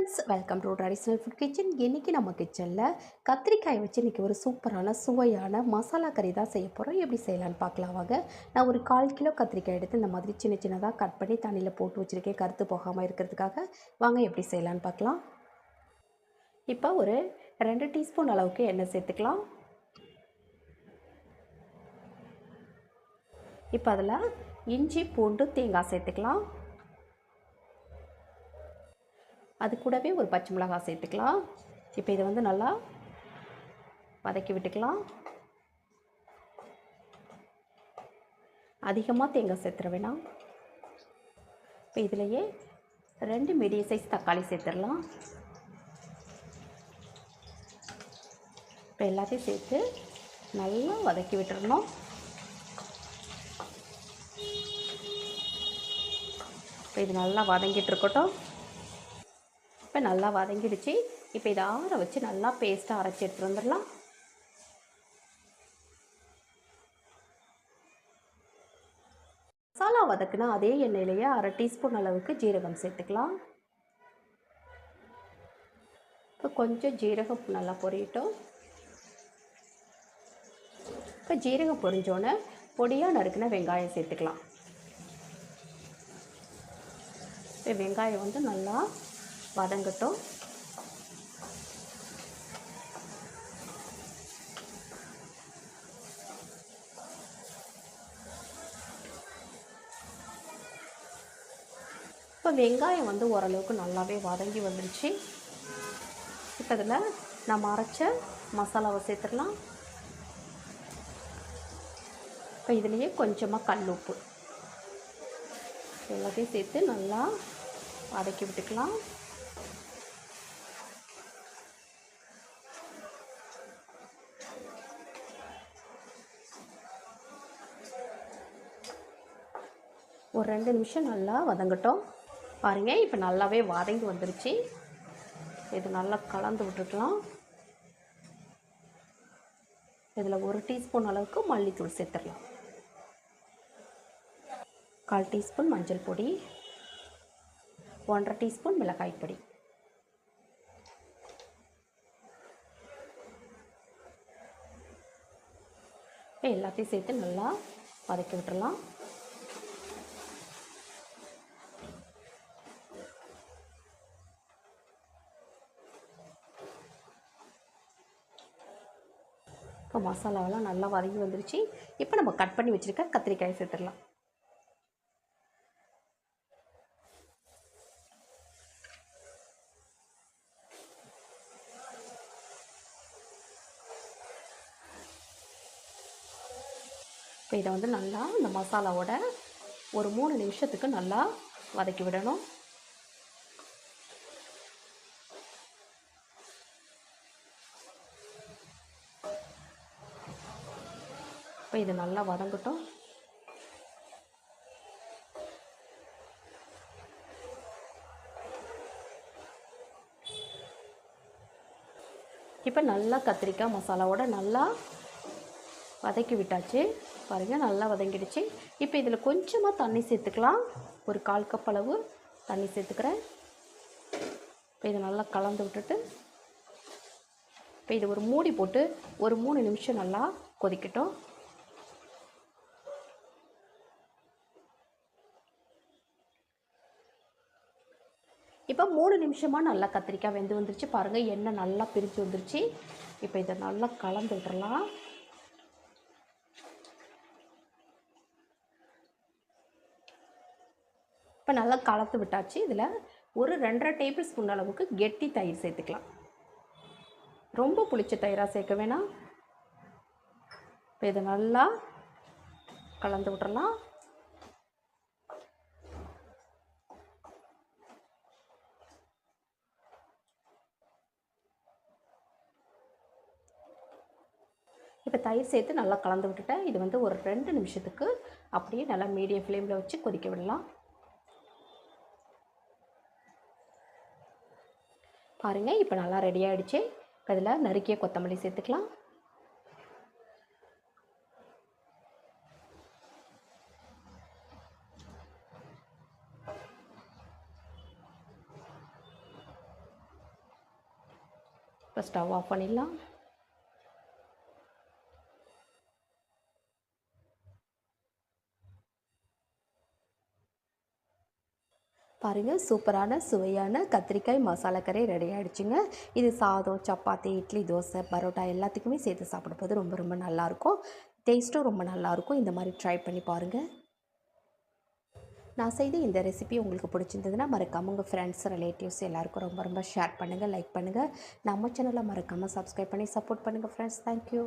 Friends welcome to traditional food kitchen இன்றைக்கி நம்ம கிச்சனில் கத்திரிக்காய் வச்சு இன்றைக்கி ஒரு சூப்பரான சுவையான மசாலா கறி தான் செய்ய போகிறோம் எப்படி செய்யலான்னு பார்க்கலாம் வாங்க. நான் ஒரு கால் கிலோ கத்திரிக்காய் எடுத்து இந்த மாதிரி சின்ன சின்னதாக கட் பண்ணி தண்ணியில் போட்டு வச்சுருக்கேன். கருத்து போகாமல் இருக்கிறதுக்காக. வாங்க எப்படி செய்யலான்னு பார்க்கலாம். இப்போ ஒரு ரெண்டு டீஸ்பூன் அளவுக்கு எண்ணெய் சேர்த்துக்கலாம். இப்போ அதில் இஞ்சி பூண்டு தேங்காய் சேர்த்துக்கலாம். அது கூடவே ஒரு பச்சை மிளகாய் சேர்த்துக்கலாம். இப்போ இதை வந்து நல்லா வதக்கி விட்டுக்கலாம். அதிகமாக தேங்காய் சேர்த்துற வேணாம். இப்போ இதிலையே ரெண்டு மீடியம் சைஸ் தக்காளி சேர்த்துடலாம். இப்போ எல்லாத்தையும் சேர்த்து நல்லா வதக்கி விட்டுறணும். இப்போ இது நல்லா வதங்கிட்டு இருக்கட்டும். இப்போ நல்லா வதங்கிடுச்சு. இப்போ இதை ஆற வச்சு நல்லா பேஸ்ட்டாக அரைச்சி எடுத்துகிட்டு வந்துடலாம். மசாலா வதக்குனா அதே எண்ணெயிலேயே அரை டீஸ்பூன் அளவுக்கு ஜீரகம் சேர்த்துக்கலாம். இப்போ கொஞ்சம் ஜீரகம் நல்லா பொரியட்டும். இப்போ ஜீரகம் பொரிஞ்சோன்னே பொடியாக நறுக்குன வெங்காயம் சேர்த்துக்கலாம். இப்போ வெங்காயம் வந்து நல்லா வதங்கட்டும். இப்போ வெங்காயம் வந்து ஓரளவுக்கு நல்லாவே வதங்கி வந்துருச்சு. இப்போ இதில் நம்ம அரைச்ச மசாலாவை சேர்த்துடலாம். இப்போ இதுலேயே கொஞ்சமாக கல் உப்பு. எல்லாத்தையும் சேர்த்து நல்லா வதக்கி விட்டுக்கலாம். ஒரு ரெண்டு நிமிஷம் நல்லா வதங்கட்டும். பாருங்கள் இப்போ நல்லாவே வதங்கி வந்துருச்சு. இது நல்லா கலந்து விட்டுக்கலாம். இதில் ஒரு டீஸ்பூன் அளவுக்கு மல்லித்தூள் சேர்த்துடலாம். கால் டீஸ்பூன் மஞ்சள் பொடி. ஒன்றரை டீஸ்பூன் மிளகாய் பொடி. எல்லாத்தையும் சேர்த்து நல்லா வதக்கி விட்டுடலாம். இப்போ மசாலாவெல்லாம் நல்லா வதங்கி வந்துருச்சு. இப்போ நம்ம கட் பண்ணி வச்சுருக்க கத்திரிக்காய் சேர்த்துடலாம். இப்போ இதை வந்து நல்லா இந்த மசாலாவோட ஒரு மூணு நிமிஷத்துக்கு நல்லா வதக்கி விடணும். இப்போ இது நல்லா வதங்கட்டும். இப்போ நல்லா கத்திரிக்காய் மசாலாவோட நல்லா வதக்கி விட்டாச்சு. பாருங்கள் நல்லா வதங்கிடுச்சு. இப்போ இதில் கொஞ்சமாக தண்ணி சேர்த்துக்கலாம். ஒரு கால் கப் அளவு தண்ணி சேர்த்துக்கிறேன். இப்போ இதை நல்லா கலந்து விட்டுட்டு இப்போ இது ஒரு மூடி போட்டு ஒரு மூணு நிமிஷம் நல்லா கொதிக்கட்டும். இப்போ மூணு நிமிஷமாக நல்லா கத்திரிக்காய் வெந்து வந்துருச்சு. பாருங்கள் எண்ணெய் நல்லா பிரித்து வந்துருச்சு. இப்போ இதை நல்லா கலந்து விட்டுறலாம். இப்போ நல்லா கலந்து விட்டாச்சு. இதில் ஒரு ரெண்டரை டேபிள் ஸ்பூன் அளவுக்கு கெட்டி தயிர் சேர்த்துக்கலாம். ரொம்ப புளிச்ச தயிராக சேர்க்க வேணாம். இப்போ இதை நல்லா கலந்து விட்றலாம் இப்போ தயிர் சேர்த்து நல்லா கலந்து விட்டுட்டேன். இது வந்து ஒரு ரெண்டு நிமிஷத்துக்கு அப்படியே நல்லா மீடியம் ஃப்ளேமில் வச்சு கொதிக்க விடலாம். பாருங்கள் இப்போ நல்லா ரெடி ஆகிடுச்சு அதில் நறுக்கிய கொத்தமல்லி சேர்த்துக்கலாம். இப்போ ஸ்டவ் ஆஃப் பண்ணிடலாம். பாருங்கள் சூப்பரான சுவையான கத்திரிக்காய் மசாலா கறி ரெடி ஆகிடுச்சுங்க இது சாதம் சப்பாத்தி இட்லி தோசை பரோட்டா எல்லாத்துக்குமே சேர்த்து சாப்பிடும்போது ரொம்ப ரொம்ப நல்லாயிருக்கும். டேஸ்ட்டும் ரொம்ப நல்லாயிருக்கும். இந்த மாதிரி ட்ரை பண்ணி பாருங்கள் நான் செய்த இந்த ரெசிபி உங்களுக்கு பிடிச்சிருந்ததுன்னா மறக்காமல் உங்கள் ஃப்ரெண்ட்ஸ் ரிலேட்டிவ்ஸ் எல்லாருக்கும் ரொம்ப ரொம்ப ஷேர் பண்ணுங்கள் லைக் பண்ணுங்கள் நம்ம சேனலை மறக்காமல் சப்ஸ்கிரைப் பண்ணி சப்போர்ட் பண்ணுங்கள் ஃப்ரெண்ட்ஸ் தேங்க்யூ